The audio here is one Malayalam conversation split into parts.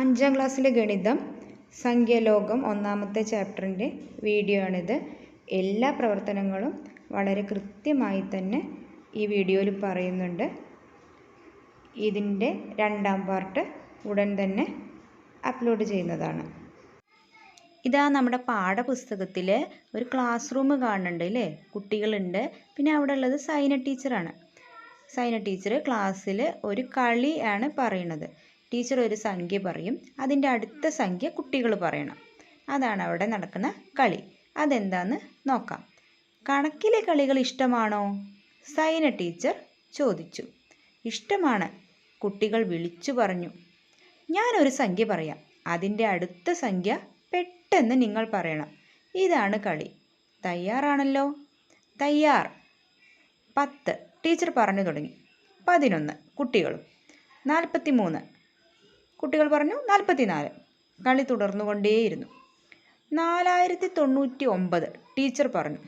അഞ്ചാം ക്ലാസ്സിലെ ഗണിതം സംഖ്യലോകം ഒന്നാമത്തെ ചാപ്റ്ററിന്റെ വീഡിയോ ആണിത് എല്ലാ പ്രവർത്തനങ്ങളും വളരെ കൃത്യമായി തന്നെ ഈ വീഡിയോയിൽ പറയുന്നുണ്ട്. ഇതിന്റെ രണ്ടാം പാർട്ട് ഉടൻ തന്നെ അപ്ലോഡ് ചെയ്യുന്നതാണ്. ഇതാ നമ്മുടെ പാഠപുസ്തകത്തിൽ ഒരു ക്ലാസ് റൂം കാണുന്നുണ്ട് അല്ലേ കുട്ടികളുണ്ട്. പിന്നെ അവിടെ ഉള്ളത് സൈന ടീച്ചറാണ്. സൈന ടീച്ചർ ക്ലാസ്സിൽ ഒരു കളി ആണ് പറയണത് ടീച്ചർ ഒരു സംഖ്യ പറയും. അതിന്റെ അടുത്ത സംഖ്യ കുട്ടികൾ പറയണം. അതാണ് അവിടെ നടക്കുന്ന കളി. അതെന്താന്ന് നോക്കാം. കണക്കിലെ കളികൾ ഇഷ്ടമാണോ? സൈന ടീച്ചർ ചോദിച്ചു. ഇഷ്ടമാണ്. കുട്ടികൾ വിളിച്ചു പറഞ്ഞു. ഞാനൊരു സംഖ്യ പറയാം. അതിന്റെ അടുത്ത സംഖ്യ പെട്ടെന്ന് നിങ്ങൾ പറയണം. ഇതാണ് കളി. തയ്യാറാണല്ലോ? തയ്യാർ. പത്ത്. ടീച്ചർ പറഞ്ഞു തുടങ്ങി. പതിനൊന്ന് കുട്ടികളും. നാൽപ്പത്തി മൂന്ന് കുട്ടികൾ പറഞ്ഞു നാൽപ്പത്തി നാല് കളി തുടർന്നുകൊണ്ടേയിരുന്നു. നാലായിരത്തി തൊണ്ണൂറ്റി ഒമ്പത് ടീച്ചർ പറഞ്ഞു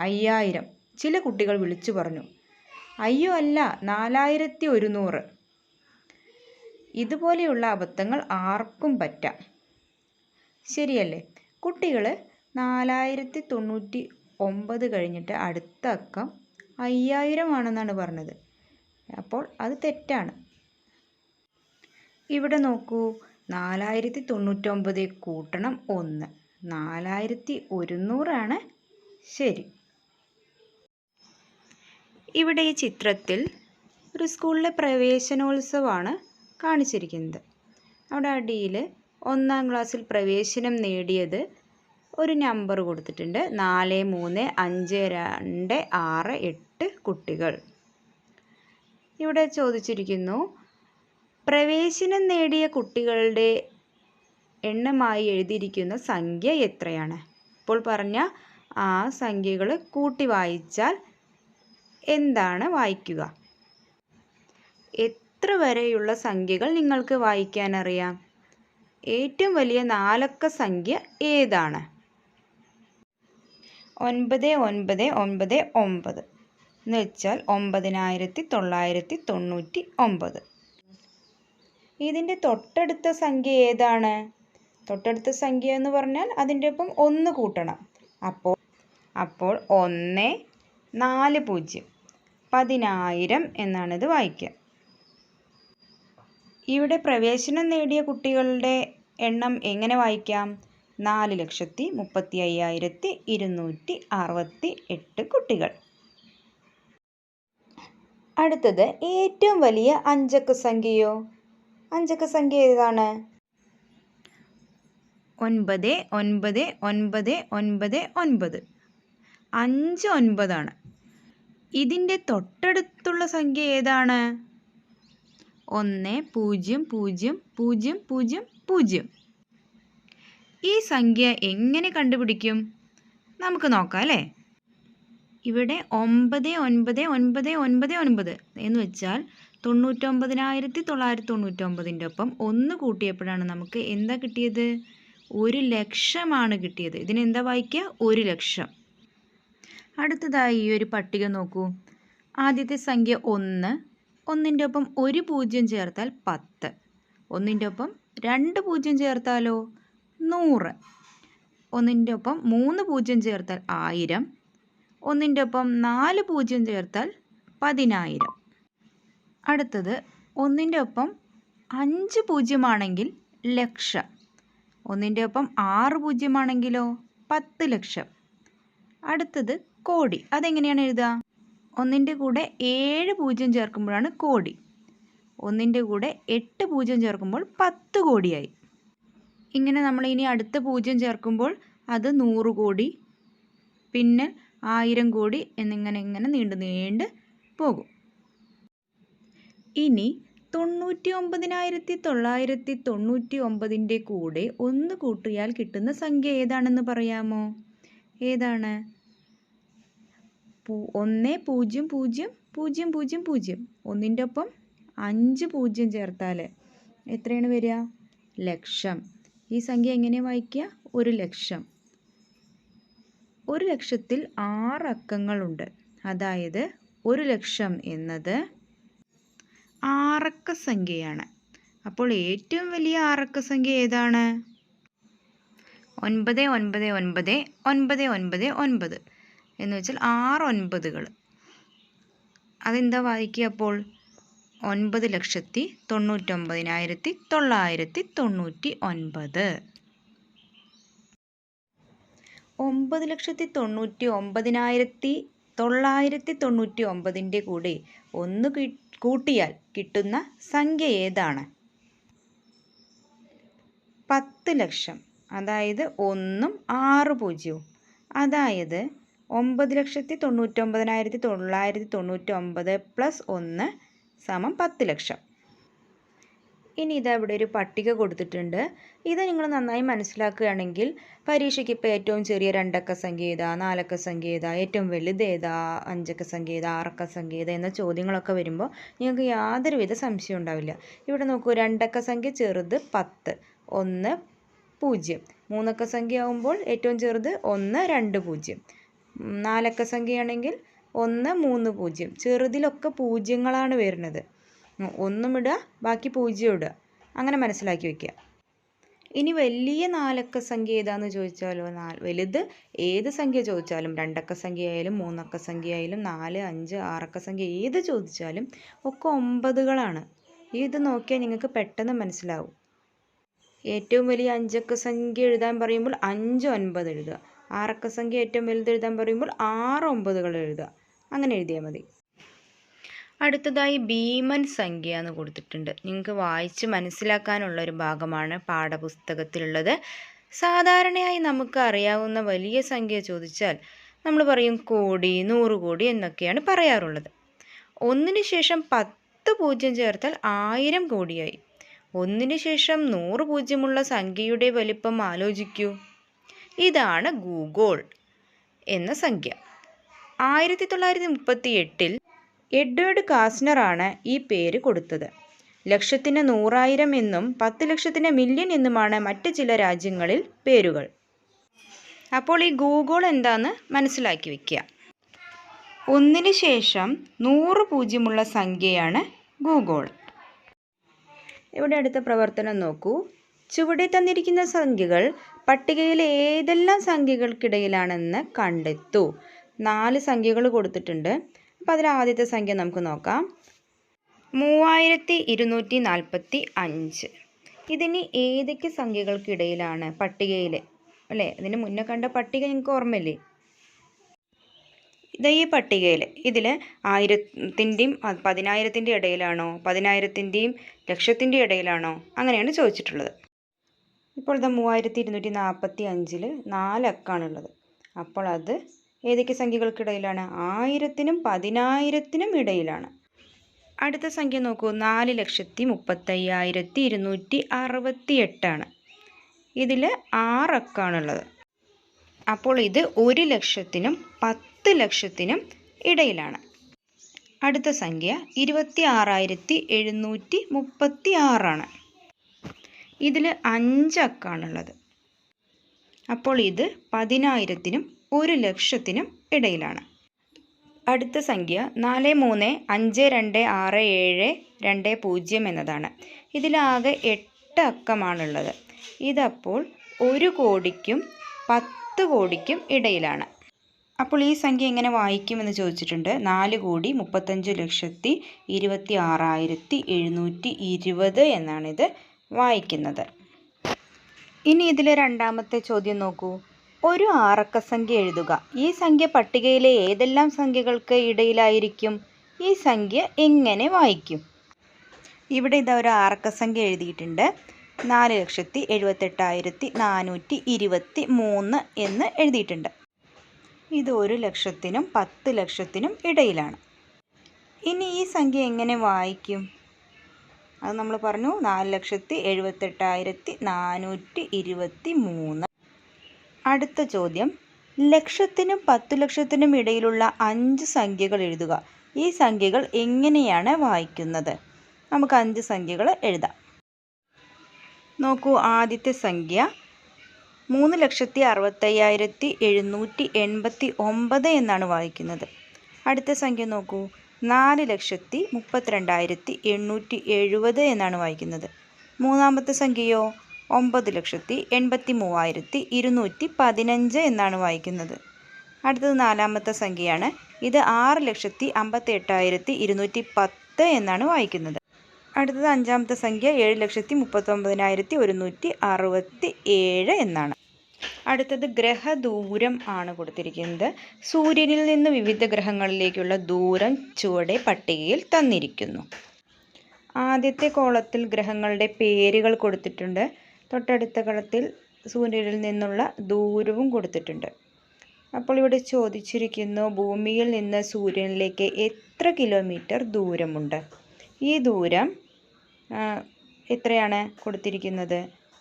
അയ്യായിരം. ചില കുട്ടികൾ വിളിച്ചു പറഞ്ഞു അയ്യോ അല്ല നാലായിരത്തി ഒരുന്നൂറ് ഇതുപോലെയുള്ള അബദ്ധങ്ങൾ ആർക്കും പറ്റാം. ശരിയല്ലേ? കുട്ടികൾ നാലായിരത്തി തൊണ്ണൂറ്റി ഒമ്പത് കഴിഞ്ഞിട്ട് അടുത്ത അക്കം അയ്യായിരം ആണെന്നാണ് പറഞ്ഞത്. അപ്പോൾ അത് തെറ്റാണ്. ഇവിടെ നോക്കൂ. നാലായിരത്തി തൊണ്ണൂറ്റൊമ്പത് കൂട്ടണം ഒന്ന്. നാലായിരത്തി ഒരുന്നൂറാണ് ശരി. ഇവിടെ ഈ ചിത്രത്തിൽ ഒരു സ്കൂളിലെ പ്രവേശനോത്സവമാണ് കാണിച്ചിരിക്കുന്നത്. അവിടെ അടിയിൽ ഒന്നാം ക്ലാസ്സിൽ പ്രവേശനം നേടിയത് ഒരു നമ്പർ കൊടുത്തിട്ടുണ്ട്. നാല് മൂന്ന് അഞ്ച് രണ്ട് ആറ് എട്ട് കുട്ടികൾ. ഇവിടെ ചോദിച്ചിരിക്കുന്നു പ്രവേശനം നേടിയ കുട്ടികളുടെ എണ്ണമായി എഴുതിയിരിക്കുന്ന സംഖ്യ എത്രയാണ്? ഇപ്പോൾ പറഞ്ഞ ആ സംഖ്യകൾ കൂട്ടി വായിച്ചാൽ എന്താണ് വായിക്കുക? എത്ര വരെയുള്ള സംഖ്യകൾ നിങ്ങൾക്ക് വായിക്കാൻ അറിയാം? ഏറ്റവും വലിയ നാലക്ക സംഖ്യ ഏതാണ്? ഒൻപത് ഒൻപത് ഒൻപത് ഒമ്പത് എന്ന് വെച്ചാൽ ഒമ്പതിനായിരത്തി തൊള്ളായിരത്തി തൊണ്ണൂറ്റി ഒമ്പത് ഇതിന്റെ തൊട്ടടുത്ത സംഖ്യ ഏതാണ്? തൊട്ടടുത്ത സംഖ്യ എന്ന് പറഞ്ഞാൽ അതിന്റെ ഒപ്പം ഒന്ന് കൂട്ടണം. അപ്പോൾ അപ്പോൾ ഒന്ന് നാല് പൂജ്യം. പതിനായിരം എന്നാണിത് വായിക്കുക. ഇവിടെ പ്രവേശനം നേടിയ കുട്ടികളുടെ എണ്ണം എങ്ങനെ വായിക്കാം? നാല് ലക്ഷത്തി മുപ്പത്തി അയ്യായിരത്തി ഇരുന്നൂറ്റി അറുപത്തി എട്ട് കുട്ടികൾ. അടുത്തത് ഏറ്റവും വലിയ അഞ്ചക്ക സംഖ്യയോ? അഞ്ചക്ക സംഖ്യ ഏതാണ്? ഒൻപത് ഒൻപത് ഒൻപത് ഒൻപത് ഒൻപത്. അഞ്ച് ഒൻപതാണ്. ഇതിന്റെ തൊട്ടടുത്തുള്ള സംഖ്യ ഏതാണ്? ഒന്ന് പൂജ്യം പൂജ്യം പൂജ്യം പൂജ്യം പൂജ്യം. ഈ സംഖ്യ എങ്ങനെ കണ്ടുപിടിക്കും? നമുക്ക് നോക്കാം അല്ലേ? ഇവിടെ ഒമ്പത് ഒൻപത് ഒൻപത് ഒൻപത് ഒൻപത് എന്ന് വെച്ചാൽ തൊണ്ണൂറ്റൊമ്പതിനായിരത്തി തൊള്ളായിരത്തി തൊണ്ണൂറ്റൊമ്പതിന്റെ ഒപ്പം ഒന്ന് കൂട്ടിയപ്പോഴാണ് നമുക്ക് എന്താ കിട്ടിയത്? ഒരു ലക്ഷമാണ് കിട്ടിയത്. ഇതിനെന്താ വായിക്കുക ഒരു ലക്ഷം. അടുത്തതായി ഈ ഒരു പട്ടിക നോക്കൂ. ആദ്യത്തെ സംഖ്യ ഒന്ന് ഒന്നിന്റെ ഒപ്പം ഒരു പൂജ്യം ചേർത്താൽ പത്ത്. ഒന്നിന്റെ ഒപ്പം രണ്ട് പൂജ്യം ചേർത്താലോ? നൂറ്. ഒന്നിന്റെ ഒപ്പം മൂന്ന് പൂജ്യം ചേർത്താൽ ആയിരം. ഒന്നിന്റെ ഒപ്പം നാല് പൂജ്യം ചേർത്താൽ പതിനായിരം. അടുത്തത് ഒന്നിന്റെ ഒപ്പം അഞ്ച് പൂജ്യമാണെങ്കിൽ ലക്ഷം. ഒന്നിന്റെ ഒപ്പം ആറ് പൂജ്യമാണെങ്കിലോ പത്ത് ലക്ഷം. അടുത്തത് കോടി. അതെങ്ങനെയാണ് എഴുതുക? ഒന്നിന്റെ കൂടെ ഏഴ് പൂജ്യം ചേർക്കുമ്പോഴാണ് കോടി. ഒന്നിന്റെ കൂടെ എട്ട് പൂജ്യം ചേർക്കുമ്പോൾ പത്ത് കോടിയായി. ഇങ്ങനെ നമ്മൾ ഇനി അടുത്ത പൂജ്യം ചേർക്കുമ്പോൾ അത് നൂറ് കോടി പിന്നെ ആയിരം കോടി എന്നിങ്ങനെ ഇങ്ങനെ നീണ്ടു നീണ്ട് പോകും. ഇനി തൊണ്ണൂറ്റി ഒമ്പതിനായിരത്തി തൊള്ളായിരത്തി തൊണ്ണൂറ്റി ഒമ്പതിന്റെ കൂടെ ഒന്ന് കൂട്ടിയാൽ കിട്ടുന്ന സംഖ്യ ഏതാണെന്ന് പറയാമോ? ഏതാണ്? ഒന്ന് പൂജ്യം പൂജ്യം പൂജ്യം പൂജ്യം പൂജ്യം. ഒന്നിന്റെ ഒപ്പം അഞ്ച് പൂജ്യം ചേർത്താൽ എത്രയാണ് വരിക? ലക്ഷം. ഈ സംഖ്യ എങ്ങനെ വായിക്കുക? ഒരു ലക്ഷം. ഒരു ലക്ഷത്തിൽ ആറ് അക്കങ്ങളുണ്ട്. അതായത് ഒരു ലക്ഷം എന്നത് ആറക്ക സംഖ്യയാണ് അപ്പോൾ ഏറ്റവും വലിയ ആറക്ക സംഖ്യ ഏതാണ്? ഒൻപത് ഒൻപത് ഒൻപത് ഒൻപത് ഒൻപത് ഒൻപത്. എന്ന് വെച്ചാൽ ആറ് ഒൻപതുകൾ. അതെന്താ വായിക്കുക അപ്പോൾ? ഒൻപത് ലക്ഷത്തി തൊണ്ണൂറ്റൊമ്പതിനായിരത്തി തൊള്ളായിരത്തി തൊണ്ണൂറ്റി ഒൻപത്. ഒമ്പത് ലക്ഷത്തി തൊണ്ണൂറ്റി ഒമ്പതിനായിരത്തി തൊള്ളായിരത്തി തൊണ്ണൂറ്റി ഒമ്പതിന്റെ കൂടെ ഒന്ന് കൂട്ടിയാൽ കിട്ടുന്ന സംഖ്യ ഏതാണ്? പത്ത് ലക്ഷം. അതായത് ഒന്നും ആറ് പൂജ്യവും. അതായത് ഒമ്പത് ലക്ഷത്തി തൊണ്ണൂറ്റൊമ്പതിനായിരത്തി തൊള്ളായിരത്തി തൊണ്ണൂറ്റൊമ്പത് പ്ലസ് ഒന്ന് സമം പത്ത് ലക്ഷം. ഇനി ഇതാ ഇവിടെ ഒരു പട്ടിക കൊടുത്തിട്ടുണ്ട്. ഇത് നിങ്ങൾ നന്നായി മനസ്സിലാക്കുകയാണെങ്കിൽ പരീക്ഷയ്ക്ക് ഇപ്പോൾ ഏറ്റവും ചെറിയ രണ്ടക്ക സംഖ്യ ഏതാ നാലക്ക സംഖ്യ ഏതാ ഏറ്റവും വലുത് ഏതാ അഞ്ചക്ക സംഖ്യ ഏതാ ആറക്ക സംഖ്യ ഏതാ എന്ന ചോദ്യങ്ങളൊക്കെ വരുമ്പോൾ നിങ്ങൾക്ക് യാതൊരുവിധ സംശയം ഉണ്ടാവില്ല. ഇവിടെ നോക്കൂ രണ്ടക്ക സംഖ്യ ചെറുത് പത്ത് ഒന്ന് പൂജ്യം. മൂന്നക്ക സംഖ്യ ആകുമ്പോൾ ഏറ്റവും ചെറുത് ഒന്ന് രണ്ട് പൂജ്യം. നാലക്ക സംഖ്യയാണെങ്കിൽ ഒന്ന് മൂന്ന് പൂജ്യം. ചെറുതിലൊക്കെ പൂജ്യങ്ങളാണ് വരുന്നത്. ഒന്നും ഇടുക ബാക്കി പൂജ്യം ഇടുക. അങ്ങനെ മനസ്സിലാക്കി വെക്കുക. ഇനി വലിയ നാലക്ക സംഖ്യ ഏതാന്ന് ചോദിച്ചാലോ? നാല് വലുത് ഏത് സംഖ്യ ചോദിച്ചാലും രണ്ടക്ക സംഖ്യ ആയാലും മൂന്നക്ക സംഖ്യ ആയാലും നാല് അഞ്ച് ആറക്ക സംഖ്യ ഏത് ചോദിച്ചാലും ഒക്കെ ഒമ്പതുകളാണ്. ഇത് നോക്കിയാൽ നിങ്ങൾക്ക് പെട്ടെന്ന് മനസ്സിലാവും. ഏറ്റവും വലിയ അഞ്ചക്ക സംഖ്യ എഴുതാൻ പറയുമ്പോൾ അഞ്ച് ഒൻപത് എഴുതുക. ആറക്ക സംഖ്യ ഏറ്റവും വലുത് എഴുതാൻ പറയുമ്പോൾ ആറ് ഒമ്പതുകൾ എഴുതുക. അങ്ങനെ എഴുതിയാൽ മതി. അടുത്തതായി ഭീമൻ സംഖ്യ എന്ന് കൊടുത്തിട്ടുണ്ട്. നിങ്ങൾക്ക് വായിച്ച് മനസ്സിലാക്കാനുള്ള ഒരു ഭാഗമാണ് പാഠപുസ്തകത്തിലുള്ളത്. സാധാരണയായി നമുക്ക് അറിയാവുന്ന വലിയ സംഖ്യ ചോദിച്ചാൽ നമ്മൾ പറയും കോടി നൂറ് കോടി എന്നൊക്കെയാണ് പറയാറുള്ളത്. ഒന്നിന് ശേഷം പത്ത് പൂജ്യം ചേർത്താൽ ആയിരം കോടിയായി. ഒന്നിന് ശേഷം നൂറ് പൂജ്യമുള്ള സംഖ്യയുടെ വലിപ്പം ആലോചിക്കൂ. ഇതാണ് ഗൂഗോൾ എന്ന സംഖ്യ. ആയിരത്തി തൊള്ളായിരത്തി മുപ്പത്തി എട്ടിൽ എഡ്വേർഡ് കാസ്നറാണ് ഈ പേര് കൊടുത്തത്. ലക്ഷത്തിന് നൂറായിരം എന്നും പത്ത് ലക്ഷത്തിന് മില്യൺ എന്നുമാണ് മറ്റ് ചില രാജ്യങ്ങളിൽ പേരുകൾ. അപ്പോൾ ഈ ഗൂഗിൾ എന്താന്ന് മനസ്സിലാക്കി വയ്ക്കുക ഒന്നിന് ശേഷം നൂറ് പൂജ്യമുള്ള സംഖ്യയാണ് ഗൂഗിൾ. ഇവിടെ അടുത്ത പ്രവർത്തനം നോക്കൂ. ചുവടെ തന്നിരിക്കുന്ന സംഖ്യകൾ പട്ടികയിലെ ഏതെല്ലാം സംഖ്യകൾക്കിടയിലാണെന്ന് കണ്ടെത്തൂ. നാല് സംഖ്യകൾ കൊടുത്തിട്ടുണ്ട്. അപ്പോൾ അതിൽ ആദ്യത്തെ സംഖ്യ നമുക്ക് നോക്കാം. മൂവായിരത്തി ഇരുന്നൂറ്റി നാൽപ്പത്തി അഞ്ച് ഇതിന് ഏതൊക്കെ സംഖ്യകൾക്കിടയിലാണ് പട്ടികയിൽ അല്ലേ? ഇതിന് മുന്നേ കണ്ട പട്ടിക നിങ്ങൾക്ക് ഓർമ്മയില്ലേ? ഇത് ഈ പട്ടികയിൽ ഇതിൽ ആയിരത്തിന്റെയും പതിനായിരത്തിന്റെ ഇടയിലാണോ? പതിനായിരത്തിന്റെയും ലക്ഷത്തിന്റെ ഇടയിലാണോ? അങ്ങനെയാണ് ചോദിച്ചിട്ടുള്ളത്. ഇപ്പോൾ ഇത് മൂവായിരത്തി ഇരുന്നൂറ്റി നാൽപ്പത്തി അഞ്ചിൽ നാലക്കാണുള്ളത് അപ്പോൾ അത് ഏതൊക്കെ സംഖ്യകൾക്കിടയിലാണ്? ആയിരത്തിനും പതിനായിരത്തിനും ഇടയിലാണ്. അടുത്ത സംഖ്യ നോക്കൂ. നാല് ലക്ഷത്തി മുപ്പത്തയ്യായിരത്തി ഇരുന്നൂറ്റി അറുപത്തി എട്ടാണ് ഇതിൽ ആറക്കാണുള്ളത് അപ്പോൾ ഇത് ഒരു ലക്ഷത്തിനും പത്ത് ലക്ഷത്തിനും ഇടയിലാണ്. അടുത്ത സംഖ്യ ഇരുപത്തി ആറായിരത്തി എഴുന്നൂറ്റി മുപ്പത്തി ആറാണ് ഇതിൽ അഞ്ചക്കാണുള്ളത് അപ്പോൾ ഇത് പതിനായിരത്തിനും ഒരു ലക്ഷത്തിനും ഇടയിലാണ്. അടുത്ത സംഖ്യ നാല് മൂന്ന് അഞ്ച് രണ്ട് ആറ് ഏഴ് രണ്ട് പൂജ്യം എന്നതാണ്. ഇതിലാകെ എട്ട് അക്കമാണുള്ളത്. ഇതപ്പോൾ ഒരു കോടിക്കും പത്ത് കോടിക്കും ഇടയിലാണ്. അപ്പോൾ ഈ സംഖ്യ എങ്ങനെ വായിക്കുമെന്ന് ചോദിച്ചിട്ടുണ്ട്. നാല് കോടി മുപ്പത്തഞ്ച് ലക്ഷത്തി ഇരുപത്തി ആറായിരത്തി എഴുന്നൂറ്റി ഇരുപത് എന്നാണിത് വായിക്കുന്നത്. ഇനി ഇതിലെ രണ്ടാമത്തെ ചോദ്യം നോക്കൂ. ഒരു ആറക്ക സംഖ്യ എഴുതുക. ഈ സംഖ്യ പട്ടികയിലെ ഏതെല്ലാം സംഖ്യകൾക്ക് ഇടയിലായിരിക്കും? ഈ സംഖ്യ എങ്ങനെ വായിക്കും? ഇവിടെ ഇതാ ഒരു ആറക്ക സംഖ്യ എഴുതിയിട്ടുണ്ട്. നാല് ലക്ഷത്തി എഴുപത്തെട്ടായിരത്തി നാനൂറ്റി ഇരുപത്തി മൂന്ന് എന്ന് എഴുതിയിട്ടുണ്ട്. ഇത് ഒരു ലക്ഷത്തിനും പത്ത് ലക്ഷത്തിനും ഇടയിലാണ്. ഇനി ഈ സംഖ്യ എങ്ങനെ വായിക്കും? അത് നമ്മൾ പറഞ്ഞു നാല് ലക്ഷത്തി എഴുപത്തെട്ടായിരത്തി നാനൂറ്റി ഇരുപത്തി മൂന്ന്. അടുത്ത ചോദ്യം. ലക്ഷത്തിനും പത്തു ലക്ഷത്തിനും ഇടയിലുള്ള അഞ്ച് സംഖ്യകൾ എഴുതുക. ഈ സംഖ്യകൾ എങ്ങനെയാണ് വായിക്കുന്നത്? നമുക്ക് അഞ്ച് സംഖ്യകൾ എഴുതാം. നോക്കൂ ആദ്യത്തെ സംഖ്യ മൂന്ന് ലക്ഷത്തി അറുപത്തയ്യായിരത്തി എഴുന്നൂറ്റി എൺപത്തി ഒമ്പത് എന്നാണ് വായിക്കുന്നത്. അടുത്ത സംഖ്യ നോക്കൂ നാല് ലക്ഷത്തി മുപ്പത്തിരണ്ടായിരത്തി എണ്ണൂറ്റി എഴുപത് എന്നാണ് വായിക്കുന്നത്. മൂന്നാമത്തെ സംഖ്യയോ? ഒമ്പത് ലക്ഷത്തി എൺപത്തി മൂവായിരത്തി ഇരുന്നൂറ്റി പതിനഞ്ച് എന്നാണ് വായിക്കുന്നത്. അടുത്തത് നാലാമത്തെ സംഖ്യയാണ്. ഇത് ആറ് ലക്ഷത്തി അമ്പത്തി എട്ടായിരത്തി ഇരുന്നൂറ്റി പത്ത് എന്നാണ് വായിക്കുന്നത്. അടുത്തത് അഞ്ചാമത്തെ സംഖ്യ ഏഴ് ലക്ഷത്തി മുപ്പത്തൊമ്പതിനായിരത്തി ഒരുന്നൂറ്റി അറുപത്തി ഏഴ് എന്നാണ്. അടുത്തത് ഗ്രഹദൂരം ആണ് കൊടുത്തിരിക്കുന്നത്. സൂര്യനിൽ നിന്ന് വിവിധ ഗ്രഹങ്ങളിലേക്കുള്ള ദൂരം ചുവടെ പട്ടികയിൽ തന്നിരിക്കുന്നു. ആദ്യത്തെ കോളത്തിൽ ഗ്രഹങ്ങളുടെ പേരുകൾ കൊടുത്തിട്ടുണ്ട്. തൊട്ടടുത്ത കളത്തിൽ സൂര്യനിൽ നിന്നുള്ള ദൂരവും കൊടുത്തിട്ടുണ്ട്. അപ്പോൾ ഇവിടെ ചോദിച്ചിരിക്കുന്നു ഭൂമിയിൽ നിന്ന് സൂര്യനിലേക്ക് എത്ര കിലോമീറ്റർ ദൂരമുണ്ട്? ഈ ദൂരം എത്രയാണ് കൊടുത്തിരിക്കുന്നത്?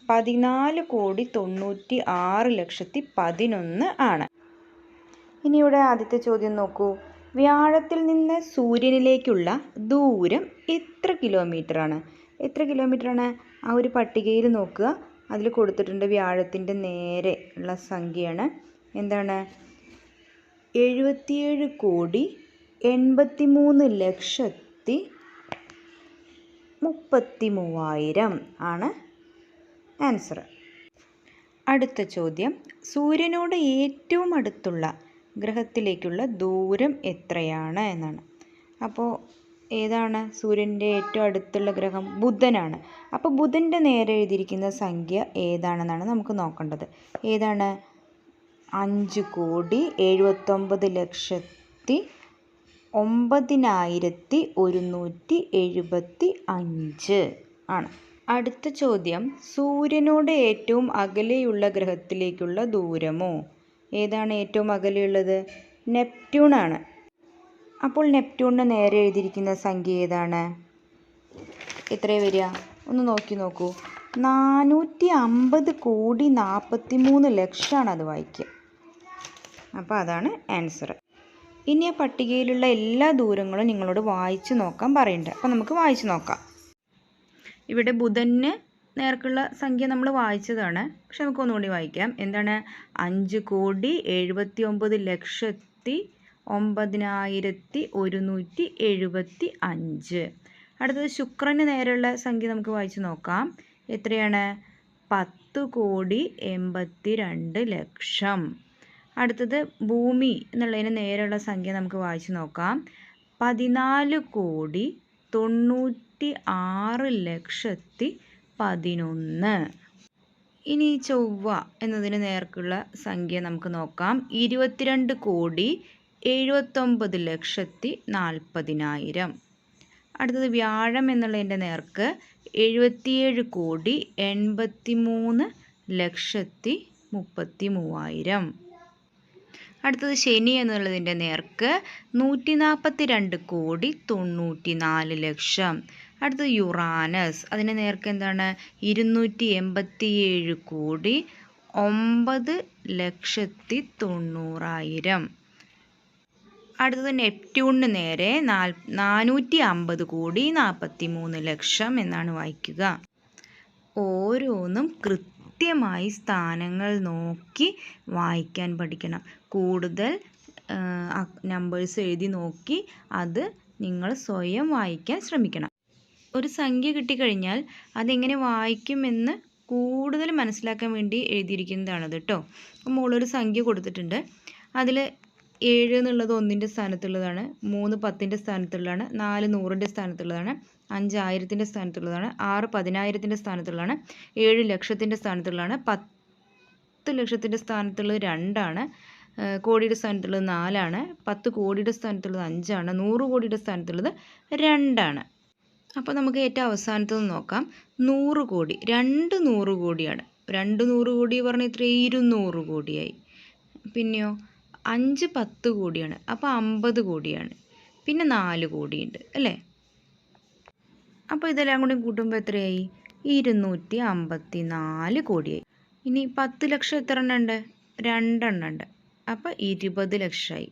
പതിനാല് കോടി തൊണ്ണൂറ്റി ആറ് ലക്ഷത്തി പതിനൊന്ന് ആണ്. ഇനി ഇവിടെ ആദ്യത്തെ ചോദ്യം നോക്കൂ. വ്യാഴത്തിൽ നിന്ന് സൂര്യനിലേക്കുള്ള ദൂരം എത്ര കിലോമീറ്റർ ആണ് എത്ര കിലോമീറ്റർ ആണ് ആ ഒരു പട്ടികയിൽ നോക്കുക? അതിൽ കൊടുത്തിട്ടുണ്ട് വ്യാഴത്തിന്റെ നേരെ ഉള്ള സംഖ്യയാണ്. എന്താണ്? എഴുപത്തിയേഴ് കോടി എൺപത്തി മൂന്ന് ലക്ഷത്തി മുപ്പത്തി മൂവായിരം ആണ് ആൻസർ. അടുത്ത ചോദ്യം. സൂര്യനോട് ഏറ്റവും അടുത്തുള്ള ഗ്രഹത്തിലേക്കുള്ള ദൂരം എത്രയാണ് എന്നാണ്. അപ്പോൾ ഏതാണ്? സൂര്യന്റെ ഏറ്റവും അടുത്തുള്ള ഗ്രഹം ബുധനാണ്. അപ്പോൾ ബുധന്റെ നേരെ എഴുതിയിരിക്കുന്ന സംഖ്യ ഏതാണെന്നാണ് നമുക്ക് നോക്കേണ്ടത്. ഏതാണ്? അഞ്ച് കോടി എഴുപത്തൊമ്പത് ലക്ഷത്തി ഒമ്പതിനായിരത്തി ഒരുന്നൂറ്റി എഴുപത്തി അഞ്ച് ആണ്. അടുത്ത ചോദ്യം. സൂര്യനോട് ഏറ്റവും അകലെയുള്ള ഗ്രഹത്തിലേക്കുള്ള ദൂരമോ? ഏതാണ് ഏറ്റവും അകലെയുള്ളത്? നെപ്റ്റ്യൂൺ ആണ് അപ്പോൾ നെപ്റ്റ്യൂണിന് നേരെ എഴുതിയിരിക്കുന്ന സംഖ്യ ഏതാണ്? എത്ര വരിക? ഒന്ന് നോക്കി നോക്കൂ. നാനൂറ്റി അമ്പത് കോടി നാൽപ്പത്തി മൂന്ന് ലക്ഷമാണ് അത് വായിക്കുക. അപ്പോൾ അതാണ് ആൻസർ. ഇനി ആ പട്ടികയിലുള്ള എല്ലാ ദൂരങ്ങളും നിങ്ങളോട് വായിച്ച് നോക്കാൻ പറയുന്നുണ്ട് അപ്പോൾ നമുക്ക് വായിച്ച് നോക്കാം. ഇവിടെ ബുധന് നേർക്കുള്ള സംഖ്യ നമ്മൾ വായിച്ചതാണ്. പക്ഷെ നമുക്ക് ഒന്നുകൂടി വായിക്കാം. എന്താണ്? അഞ്ച് കോടി എഴുപത്തി ഒമ്പത് ലക്ഷത്തി ഒമ്പതിനായിരത്തി ഒരുന്നൂറ്റി എഴുപത്തി അഞ്ച് അടുത്തത് ശുക്രന് നേരെയുള്ള സംഖ്യ നമുക്ക് വായിച്ച് നോക്കാം. എത്രയാണ്? പത്ത് കോടി എൺപത്തി രണ്ട് ലക്ഷം. അടുത്തത് ഭൂമി എന്നുള്ളതിന് നേരെയുള്ള സംഖ്യ നമുക്ക് വായിച്ച് നോക്കാം. പതിനാല് കോടി തൊണ്ണൂറ്റി ആറ് ലക്ഷത്തി പതിനൊന്ന് ഇനി ചൊവ്വ എന്നതിന് നേർക്കുള്ള സംഖ്യ നമുക്ക് നോക്കാം. ഇരുപത്തിരണ്ട് കോടി എഴുപത്തൊമ്പത് ലക്ഷത്തി നാൽപ്പതിനായിരം അടുത്തത് വ്യാഴം എന്നുള്ളതിന്റെ നേർക്ക് എഴുപത്തിയേഴ് കോടി എൺപത്തി മൂന്ന് ലക്ഷത്തി മുപ്പത്തി മൂവായിരം അടുത്തത് ശനി എന്നുള്ളതിന്റെ നേർക്ക് നൂറ്റി നാൽപ്പത്തി രണ്ട് കോടി തൊണ്ണൂറ്റി നാല് ലക്ഷം. അടുത്തത് യുറാനസ് അതിന്റെ നേർക്ക് എന്താണ്? ഇരുന്നൂറ്റി എൺപത്തി ഏഴ് കോടി ഒമ്പത് ലക്ഷത്തി തൊണ്ണൂറായിരം. അടുത്തത് നെപ്റ്റ്യൂണിന് നേരെ നാൽ നാനൂറ്റി അമ്പത് കോടി നാൽപ്പത്തി മൂന്ന് ലക്ഷം എന്നാണ് വായിക്കുക. ഓരോന്നും കൃത്യമായി സ്ഥാനങ്ങൾ നോക്കി വായിക്കാൻ പഠിക്കണം. കൂടുതൽ നമ്പേഴ്സ് എഴുതി നോക്കി അത് നിങ്ങൾ സ്വയം വായിക്കാൻ ശ്രമിക്കണം. ഒരു സംഖ്യ കിട്ടിക്കഴിഞ്ഞാൽ അതെങ്ങനെ വായിക്കുമെന്ന് കൂടുതൽ മനസ്സിലാക്കാൻ വേണ്ടി എഴുതിയിരിക്കുന്നതാണ് കേട്ടോ അപ്പോൾ ഒരു സംഖ്യ കൊടുത്തിട്ടുണ്ട്. അതിൽ ഏഴ് എന്നുള്ളത് ഒന്നിന്റെ സ്ഥാനത്തുള്ളതാണ് മൂന്ന് പത്തിന്റെ സ്ഥാനത്തുള്ളതാണ് നാല് നൂറിന്റെ സ്ഥാനത്തുള്ളതാണ് അഞ്ച് ആയിരത്തിന്റെ സ്ഥാനത്തുള്ളതാണ് ആറ് പതിനായിരത്തിന്റെ സ്ഥാനത്തുള്ളതാണ് ഏഴ് ലക്ഷത്തിന്റെ സ്ഥാനത്തുള്ളതാണ് പത്ത് ലക്ഷത്തിന്റെ സ്ഥാനത്തുള്ളത് രണ്ടാണ് കോടിയുടെ സ്ഥാനത്തുള്ളത് നാലാണ് പത്ത് കോടിയുടെ സ്ഥാനത്തുള്ളത് അഞ്ചാണ് നൂറ് കോടിയുടെ സ്ഥാനത്തുള്ളത് രണ്ടാണ്. അപ്പോൾ നമുക്ക് ഏറ്റവും അവസാനത്തത് നോക്കാം. നൂറ് കോടി രണ്ട് നൂറ് കോടിയാണ്. രണ്ട് നൂറ് കോടി പറഞ്ഞാൽ ഇത്ര ഇരുന്നൂറ് കോടിയായി. പിന്നെയോ? അഞ്ച് പത്ത് കോടിയാണ്. അപ്പോൾ അമ്പത് കോടിയാണ്. പിന്നെ നാല് കോടിയുണ്ട്. അല്ലേ? അപ്പോൾ ഇതെല്ലാം കൂടി കൂട്ടുമ്പോൾ എത്രയായി? ഇരുന്നൂറ്റി അമ്പത്തി നാല് കോടിയായി. ഇനി പത്ത് ലക്ഷം എത്ര എണ്ണം ഉണ്ട്? രണ്ടെണ്ണം ഉണ്ട്. അപ്പോൾ ഇരുപത് ലക്ഷമായി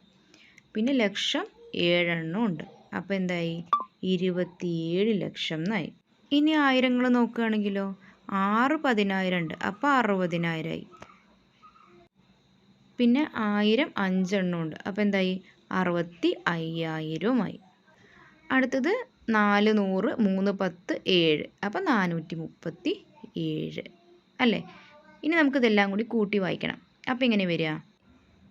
പിന്നെ ലക്ഷം ഏഴെണ്ണം ഉണ്ട്. അപ്പോൾ എന്തായി? ഇരുപത്തിയേഴ് ലക്ഷം എന്നായി. ഇനി ആയിരങ്ങൾ നോക്കുകയാണെങ്കിലോ? ആറ് പതിനായിരം ഉണ്ട്. അപ്പോൾ അറുപതിനായിരമായി പിന്നെ ആയിരം അഞ്ചെണ്ണം ഉണ്ട്. അപ്പോൾ എന്തായി? അറുപത്തി അയ്യായിരവുമായി. അടുത്തത് നാല് നൂറ് മൂന്ന് പത്ത് ഏഴ്. അപ്പോൾ നാനൂറ്റി മുപ്പത്തി ഏഴ്. അല്ലേ? ഇനി നമുക്കിതെല്ലാം കൂടി കൂട്ടി വായിക്കണം. അപ്പോൾ എങ്ങനെ വരിക.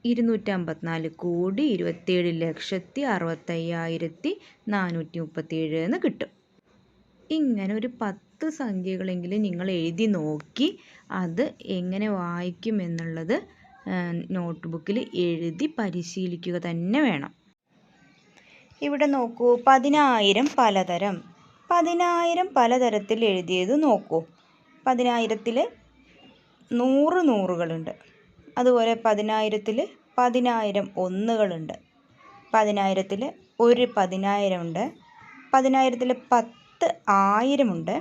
ഇരുന്നൂറ്റമ്പത്തിനാല് കോടി ഇരുപത്തേഴ് ലക്ഷത്തി അറുപത്തയ്യായിരത്തി നാനൂറ്റി മുപ്പത്തിയേഴ് എന്ന് കിട്ടും. ഇങ്ങനെ ഒരു പത്ത് സംഖ്യകളെങ്കിലും നിങ്ങൾ എഴുതി നോക്കി അത് എങ്ങനെ വായിക്കും എന്നുള്ളത് നോട്ട് ബുക്കിൽ എഴുതി പരിശീലിക്കുക തന്നെ വേണം. ഇവിടെ നോക്കൂ പതിനായിരം പലതരം. പതിനായിരം പലതരത്തിൽ എഴുതിയത് നോക്കൂ. പതിനായിരത്തിൽ നൂറ് നൂറുകളുണ്ട്. അതുപോലെ പതിനായിരത്തിൽ പതിനായിരം ഒന്നുകളുണ്ട്. പതിനായിരത്തിൽ ഒരു പതിനായിരം ഉണ്ട് പതിനായിരത്തിൽ പത്ത് ആയിരമുണ്ട്.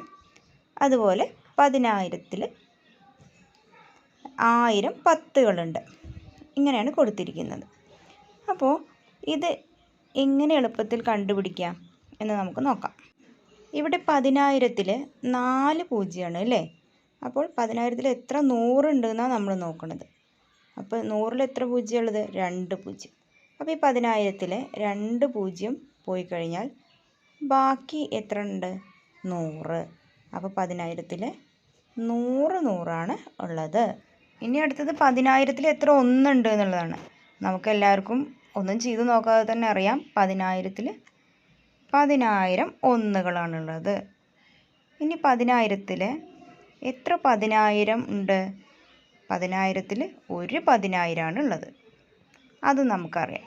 അതുപോലെ പതിനായിരത്തിൽ ആയിരം പത്തുകളുണ്ട്. ഇങ്ങനെയാണ് കൊടുത്തിരിക്കുന്നത്. അപ്പോൾ ഇത് എങ്ങനെ എളുപ്പത്തിൽ കണ്ടുപിടിക്കാം എന്ന് നമുക്ക് നോക്കാം. ഇവിടെ പതിനായിരത്തിൽ നാല് പൂജ്യമാണ് അല്ലേ? അപ്പോൾ പതിനായിരത്തിൽ എത്ര നൂറുണ്ട് എന്നാണ് നമ്മൾ നോക്കുന്നത് അപ്പോൾ നൂറിൽ എത്ര പൂജ്യമുള്ളത്? രണ്ട് പൂജ്യം. അപ്പോൾ ഈ പതിനായിരത്തിൽ രണ്ട് പൂജ്യം പോയി കഴിഞ്ഞാൽ ബാക്കി എത്ര ഉണ്ട് നൂറ്. അപ്പോൾ പതിനായിരത്തിൽ നൂറ് നൂറാണ് ഉള്ളത്. ഇനി അടുത്തത് പതിനായിരത്തിൽ എത്ര ഒന്നുണ്ട് എന്നുള്ളതാണ്. നമുക്ക് എല്ലാവർക്കും ഒന്നും ചെയ്തു നോക്കാതെ തന്നെ അറിയാം. പതിനായിരത്തിൽ പതിനായിരം ഒന്നുകളാണുള്ളത്. ഇനി പതിനായിരത്തിൽ എത്ര പതിനായിരം ഉണ്ട്? പതിനായിരത്തിൽ ഒരു പതിനായിരമാണ് ഉള്ളത് അത് നമുക്കറിയാം.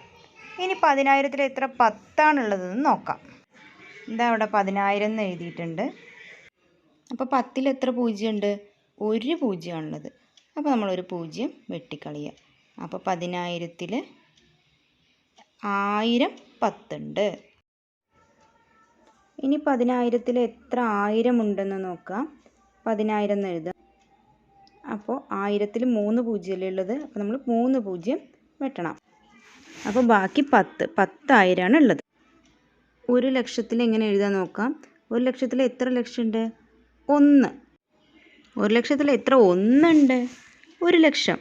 ഇനി പതിനായിരത്തിൽ എത്ര പത്താണുള്ളതെന്ന് നോക്കാം. എന്താ അവിടെ പതിനായിരം എന്ന് എഴുതിയിട്ടുണ്ട്. അപ്പോൾ പത്തിൽ എത്ര പൂജ്യമുണ്ട്? ഒരു പൂജ്യമാണുള്ളത്. അപ്പോൾ നമ്മളൊരു പൂജ്യം വെട്ടിക്കളയുക. അപ്പോൾ പതിനായിരത്തിൽ ആയിരം പത്തുണ്ട്. ഇനി പതിനായിരത്തിൽ എത്ര ആയിരം ഉണ്ടെന്ന് നോക്കാം. പതിനായിരം എന്ന് എഴുതാം. അപ്പോൾ ആയിരത്തിൽ മൂന്ന് പൂജ്യമല്ലേ ഉള്ളത്? അപ്പോൾ നമ്മൾ മൂന്ന് പൂജ്യം വെട്ടണം. അപ്പോൾ ബാക്കി പത്ത് പത്തായിരമാണ് ഉള്ളത്. ഒരു ലക്ഷത്തിൽ എങ്ങനെ എഴുതാൻ നോക്കാം? ഒരു ലക്ഷത്തിൽ എത്ര ലക്ഷമുണ്ട് ഒന്ന്. ഒരു ലക്ഷത്തിൽ എത്ര ഒന്നുണ്ട്? ഒരു ലക്ഷം.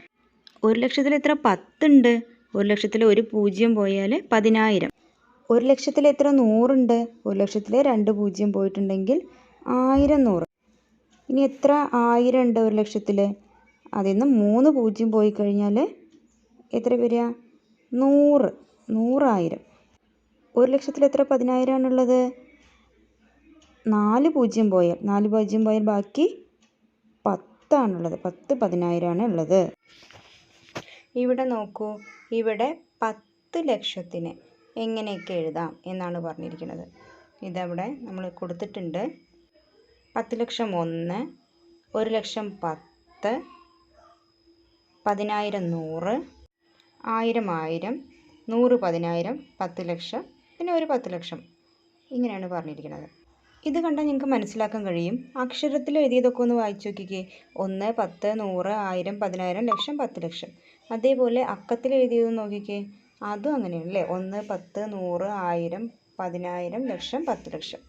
ഒരു ലക്ഷത്തിൽ എത്ര പത്തുണ്ട്? ഒരു ലക്ഷത്തിൽ ഒരു പൂജ്യം പോയാൽ പതിനായിരം. ഒരു ലക്ഷത്തിൽ എത്ര നൂറുണ്ട്? ഒരു ലക്ഷത്തിൽ രണ്ട് പൂജ്യം പോയിട്ടുണ്ടെങ്കിൽ ആയിരം നൂറ്. ഇനി എത്ര ആയിരം ഉണ്ട് ഒരു ലക്ഷത്തിൽ? അതിൽ നിന്ന് മൂന്ന് പൂജ്യം പോയി കഴിഞ്ഞാൽ എത്ര വരിക? നൂറ്. നൂറായിരം. ഒരു ലക്ഷത്തിൽ എത്ര പതിനായിരമാണുള്ളത്? നാല് പൂജ്യം പോയാൽ നാല് പൂജ്യം പോയാൽ ബാക്കി പത്താണുള്ളത്. പത്ത് പതിനായിരമാണ് ഉള്ളത് ഇവിടെ നോക്കൂ. ഇവിടെ പത്ത് ലക്ഷത്തിന് എങ്ങനെയൊക്കെ എഴുതാം എന്നാണ് പറഞ്ഞിരിക്കുന്നത്. ഇതവിടെ നമ്മൾ കൊടുത്തിട്ടുണ്ട്. പത്ത് ലക്ഷം ഒന്ന് ഒരു ലക്ഷം പത്ത് പതിനായിരം നൂറ് ആയിരം ആയിരം നൂറ് പതിനായിരം പത്ത് ലക്ഷം പിന്നെ ഒരു പത്ത് ലക്ഷം. ഇങ്ങനെയാണ് പറഞ്ഞിരിക്കുന്നത്. ഇത് കണ്ടാൽ നിങ്ങൾക്ക് മനസ്സിലാക്കാൻ കഴിയും. അക്ഷരത്തിൽ എഴുതിയതൊക്കെ ഒന്ന് വായിച്ചു നോക്കിക്കേ. ഒന്ന് പത്ത് നൂറ് ആയിരം പതിനായിരം ലക്ഷം പത്ത് ലക്ഷം. അതേപോലെ അക്കത്തിൽ എഴുതിയത് നോക്കിക്കേ. അതും അങ്ങനെയാണ് അല്ലേ ഒന്ന് പത്ത് നൂറ് ആയിരം പതിനായിരം ലക്ഷം പത്ത് ലക്ഷം.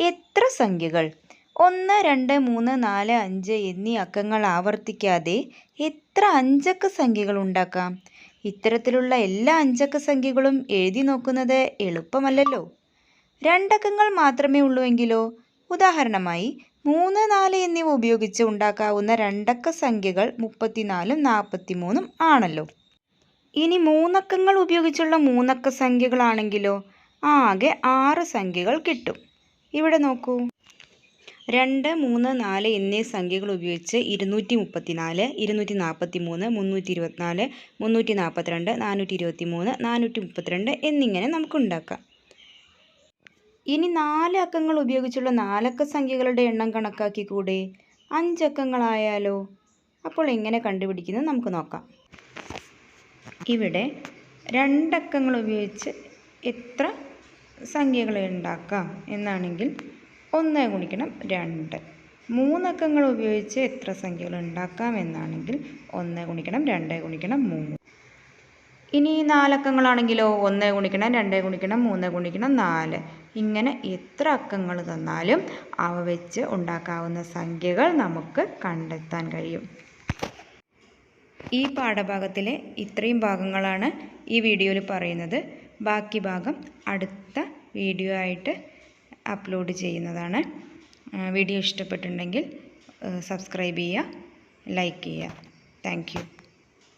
എത്ര സംഖ്യകൾ? ഒന്ന് രണ്ട് മൂന്ന് നാല് അഞ്ച് എന്നീ അക്കങ്ങൾ ആവർത്തിക്കാതെ എത്ര അഞ്ചക്ക സംഖ്യകൾ ഉണ്ടാക്കാം? ഇത്തരത്തിലുള്ള എല്ലാ അഞ്ചക്ക സംഖ്യകളും എഴുതി നോക്കുന്നത് എളുപ്പമല്ലല്ലോ. രണ്ടക്കങ്ങൾ മാത്രമേ ഉള്ളൂവെങ്കിലോ? ഉദാഹരണമായി മൂന്ന് നാല് എന്നിവ ഉപയോഗിച്ച് ഉണ്ടാക്കാവുന്ന രണ്ടക്ക സംഖ്യകൾ മുപ്പത്തിനാലും നാൽപ്പത്തിമൂന്നും ആണല്ലോ. ഇനി മൂന്നക്കങ്ങൾ ഉപയോഗിച്ചുള്ള മൂന്നക്ക സംഖ്യകളാണെങ്കിലോ? ആകെ ആറ് സംഖ്യകൾ കിട്ടും. ഇവിടെ നോക്കൂ. രണ്ട് മൂന്ന് നാല് എന്നീ സംഖ്യകൾ ഉപയോഗിച്ച് ഇരുന്നൂറ്റി മുപ്പത്തിനാല് ഇരുന്നൂറ്റി നാൽപ്പത്തി മൂന്ന് മുന്നൂറ്റി ഇരുപത്തിനാല് മുന്നൂറ്റി നാൽപ്പത്തിരണ്ട് നാനൂറ്റി ഇരുപത്തി മൂന്ന് നാനൂറ്റി മുപ്പത്തിരണ്ട് എന്നിങ്ങനെ നമുക്ക് ഉണ്ടാക്കാം. ഇനി നാല് അക്കങ്ങൾ ഉപയോഗിച്ചുള്ള നാലക്ക സംഖ്യകളുടെ എണ്ണം കണക്കാക്കി കൂടെ അഞ്ചക്കങ്ങളായാലോ അപ്പോൾ എങ്ങനെ കണ്ടുപിടിക്കുന്നത് നമുക്ക് നോക്കാം. ഇവിടെ രണ്ടക്കങ്ങൾ ഉപയോഗിച്ച് എത്ര സംഖ്യകൾ ഉണ്ടാക്കാം എന്നാണെങ്കിൽ ഒന്ന് ഗുണിക്കണം രണ്ട്. മൂന്നക്കങ്ങൾ ഉപയോഗിച്ച് എത്ര സംഖ്യകൾ ഉണ്ടാക്കാം എന്നാണെങ്കിൽ ഒന്ന് ഗുണിക്കണം രണ്ട് ഗുണിക്കണം മൂന്ന്. ഇനി നാലക്കങ്ങളാണെങ്കിലോ ഒന്ന് ഗുണിക്കണം രണ്ട് ഗുണിക്കണം മൂന്ന് ഗുണിക്കണം നാല്. ഇങ്ങനെ എത്ര അക്കങ്ങൾ തന്നാലും അവ വെച്ച് ഉണ്ടാക്കാവുന്ന സംഖ്യകൾ നമുക്ക് കണ്ടെത്താൻ കഴിയും. ഈ പാഠഭാഗത്തിലെ ഇത്രയും ഭാഗങ്ങളാണ് ഈ വീഡിയോയിൽ പറയുന്നത്. ബാക്കി ഭാഗം അടുത്ത വീഡിയോ ആയിട്ട് അപ്ലോഡ് ചെയ്യുന്നതാണ്. വീഡിയോ ഇഷ്ടപ്പെട്ടിട്ടുണ്ടെങ്കിൽ സബ്സ്ക്രൈബ് ചെയ്യുക ലൈക്ക് ചെയ്യുക. താങ്ക്